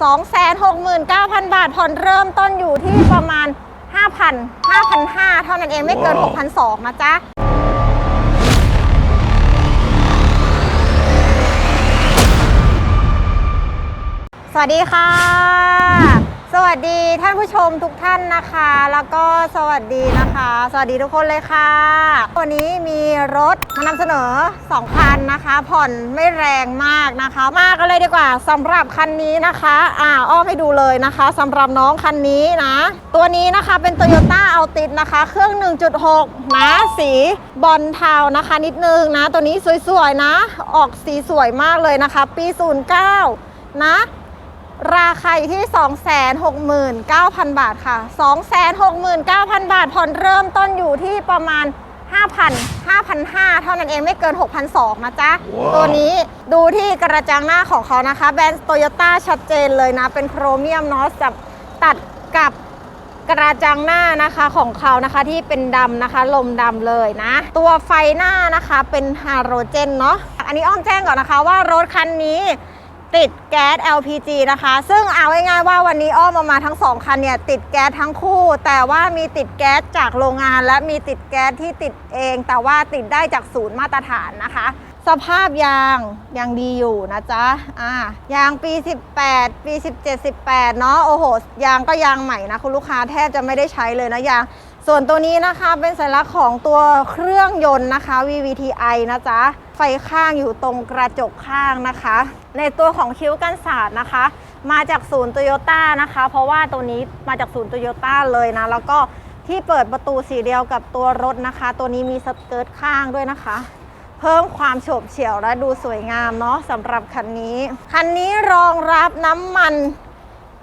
269,000 บาท ผ่อนเริ่มต้นอยู่ที่ประมาณ 5,000 5,500 เท่านั้นเองไม่เกิน 6,200นะจ๊ะสวัสดีค่ะ สวัสดีท่านผู้ชมทุกท่านนะคะ แล้วก็สวัสดีนะคะ สวัสดีทุกคนเลยค่ะ วันนี้มีรถมานำเสนอ2คันนะคะ ผ่อนไม่แรงมากนะคะ มากันเลยดีกว่าสำหรับคันนี้นะคะอ่าอ้อมให้ดูเลยนะคะสำหรับน้องคันนี้นะ ตัวนี้นะคะเป็น Toyota a l t i s นะคะ เครื่อง 1.6 นะสีบอลเทานะคะ นิดนึงนะ ตัวนี้สวยๆนะ ออกสีสวยมากเลยนะคะ ปี 09 นะ ราคาอยู่ที่ 269,000 บาทค่ะ 269,000 บาท ผ่อนเริ่มต้นอยู่ที่ประมาณ 5,000 5,500 เท่านั้นเองไม่เกิน 6,200นะจ๊ะตัวนี้ดูที่กระจังหน้าของเขานะคะ แบรนด์โตโยต้าชัดเจนเลยนะ เป็นโครเมียมเนาะจับตัดกับกระจังหน้านะคะของเขานะคะที่เป็นดำนะคะ ลมดำเลยนะ ตัวไฟหน้านะคะเป็นฮาโลเจนเนาะอันนี้อ้อมแจ้งก่อนนะคะว่ารถคันนี้ ติดแก๊ส LPG นะคะ ซึ่งเอาง่ายๆว่าวันนี้อ้อมเอามาทั้งสองคันเนี่ยติดแก๊สทั้งคู่ แต่ว่ามีติดแก๊สจากโรงงาน และมีติดแก๊สที่ติดเอง แต่ว่าติดได้จากศูนย์มาตรฐานนะคะ สภาพยางยังดีอยู่นะจ๊ะอ่ายางปี 18 ปี 17 18เนาะโอ้โห ยางก็ยางใหม่นะคุณลูกค้าแทบจะไม่ได้ใช้เลยนะยาง ส่วนตัวนี้นะคะเป็นสัญลักษณ์ของตัวเครื่องยนต์นะคะ VVTi นะจ๊ะ ฟข้างอยู่ตรงกระจกข้างนะคะ ในตัวของคิ้วกันศาสตร์นะคะ มาจากศูนย์โตโยต้านะคะ เพราะว่าตัวนี้มาจากศูนย์โตโยต้าเลยนะ แล้วก็ที่เปิดประตูสีเดียวกับตัวรถนะคะ ตัวนี้มีสเกิร์ตข้างด้วยนะคะ เพิ่มความโฉบเฉี่ยวและดูสวยงามเนาะสำหรับคันนี้ คันนี้รองรับน้ำมัน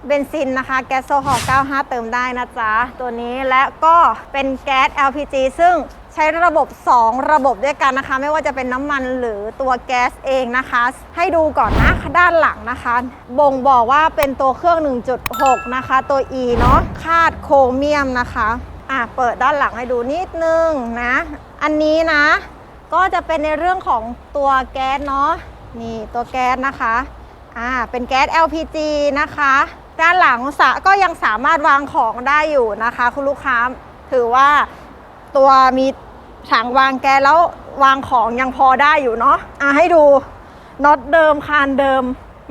เบนซินนะคะ แก๊สโซฮอล์95 เติมได้นะจ๊ะ ตัวนี้และก็เป็นแก๊ส LPG ซึ่ง ใช้ระบบ 2 ระบบด้วยกันนะคะ ไม่ว่าจะเป็นน้ำมันหรือตัวแก๊สเองนะคะ ให้ดูก่อนนะด้านหลังนะคะ บ่งบอกว่าเป็นตัวเครื่อง 1.6 นะคะ ตัว E เนาะคาดโครเมียมนะคะอะเปิดด้านหลังให้ดูนิดนึงนะ อันนี้นะ ก็จะเป็นในเรื่องของตัวแก๊สเนาะนี่ตัวแก๊สนะคะอ่าเป็นแก๊ส LPG นะคะ ด้านหลังสะก็ยังสามารถวางของได้อยู่นะคะ คุณลูกค้าถือว่าตัวมี ถังวางแกแล้ววางของยังพอได้อยู่เนาะอะให้ดูน็อตเดิมคานเดิม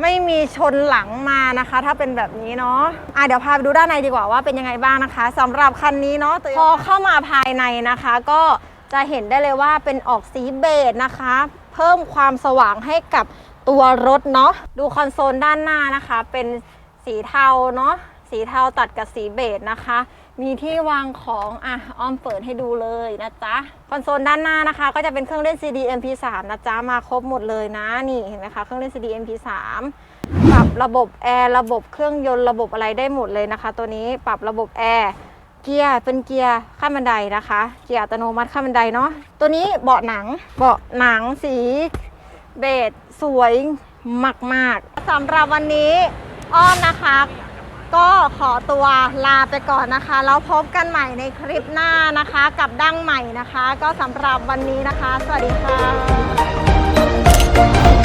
ไม่มีชนหลังมานะคะ ถ้าเป็นแบบนี้เนาะอะเดี๋ยวพาไปดูด้านในดีกว่าว่าเป็นยังไงบ้างนะคะสำหรับคันนี้เนาะพอเข้ามาภายในนะคะ ก็จะเห็นได้เลยว่าเป็นออกสีเบจนะคะ เพิ่มความสว่างให้กับตัวรถเนาะดูคอนโซลด้านหน้านะคะ เป็นสีเทาเนาะสีเทาตัดกับสีเบจนะคะ มีที่วางของอะอ้อมเปิดให้ดูเลยนะจ๊ะ คอนโซลด้านหน้านะคะ ก็จะเป็นเครื่องเล่น CD MP3 นะจ๊ะ มาครบหมดเลยนะนี่เห็นไหมคะ เครื่องเล่น CD MP3 ปรับระบบแอร์ระบบเครื่องยนต์ระบบอะไรได้หมดเลยนะคะ ตัวนี้ปรับระบบแอร์เกียร์เป็นเกียร์ข้ามบันไดนะคะ เกียร์อัตโนมัติข้ามบันไดเนาะตัวนี้เบาะหนังเบาะหนังสีเบจสวยมากๆสำหรับวันนี้อ้อมนะคะ ก็ขอตัวลาไปก่อนนะคะ แล้วพบกันใหม่ในคลิปหน้านะคะ กับดั้งใหม่นะคะ ก็สำหรับวันนี้นะคะ สวัสดีค่ะ